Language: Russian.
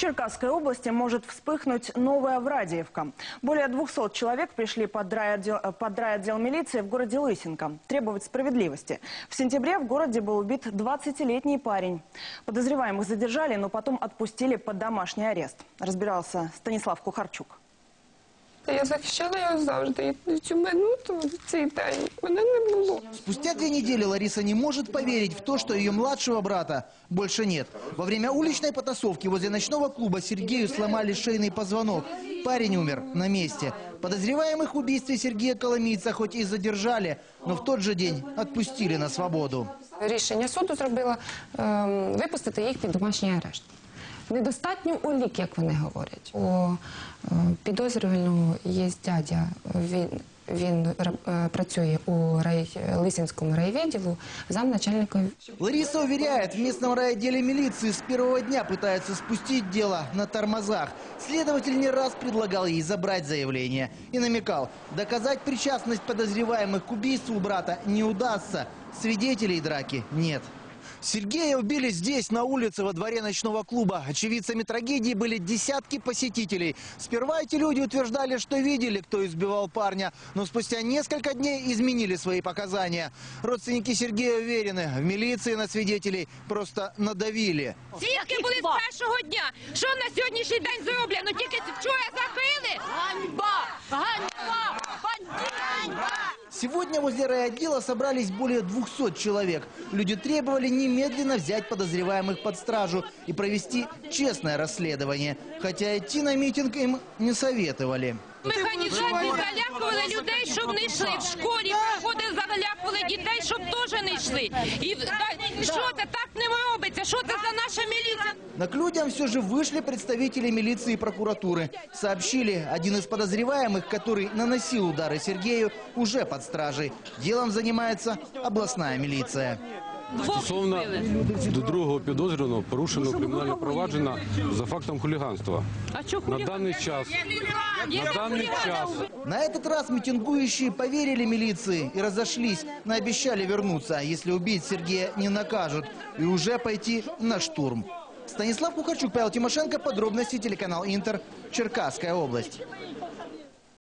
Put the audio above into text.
Черкасской области может вспыхнуть новая Врадиевка. Более 200 человек пришли под райотдел, э, под райотдел милиции в городе Лысенко требовать справедливости. В сентябре в городе был убит 20-летний парень. Подозреваемых задержали, но потом отпустили под домашний арест. Разбирался Станислав Кухарчук. Та я захищала його завжди. І цю минуту, в цей день, мене не було. Спустя две недели Лариса не может поверить в то, что ее младшего брата больше нет. Во время уличной потасовки возле ночного клуба Сергею сломали шейный позвонок. Парень умер на месте. Подозреваемых в убийстве Сергея Коломийца хоть и задержали, но в тот же день отпустили на свободу. Рішення суду зробило ем, випустити їх під домашній арешт. Недостатньо улік, як вони говорять. У е, підозрюваного є дядя. Він, він ра- е, працює у рай, Лисинському райвідділу замначальника Лариса уверяет, в местном райотделе милиции с первого дня пытаются спустить дело на тормозах. Следователь не раз предлагал ей забрать заявление и намекал, доказать причастность подозреваемых к убийству брата не удастся. Свидетелей драки нет. Сергея убили здесь, на улице, во дворе ночного клуба. Очевидцами трагедии были десятки посетителей. Сперва эти люди утверждали, что видели, кто избивал парня, но спустя несколько дней изменили свои показания. Родственники Сергея уверены, в милиции на свидетелей просто надавили. Свідки були з першого дня. Що на сьогоднішній день зроблено? Тільки Сегодня возле райотдела собрались более 200 человек. Люди требовали немедленно взять подозреваемых под стражу и провести честное расследование. Хотя идти на митинг им не советовали. Механізації залякували людей, щоб не йшли. В школі проходили, залякували дітей, щоб теж не йшли. І да, що це так не робиться? Що це за наша міліція? Но к людям все же вышли представители милиции и прокуратуры. Сообщили, один из подозреваемых, который наносил удары Сергею, уже под стражей. Делом занимается областная милиция. Стосовно до другого підозрюваного порушено кримінальне провадження за фактом хуліганства. А що На даний час, на даний час На этот раз митингующие поверили милиции и разошлись, но обещали вернуться, если убить Сергея не накажут, и уже пойти на штурм. Станислав Кухарчук, Павел Тимошенко, подробности телеканал Интер, Черкасская область.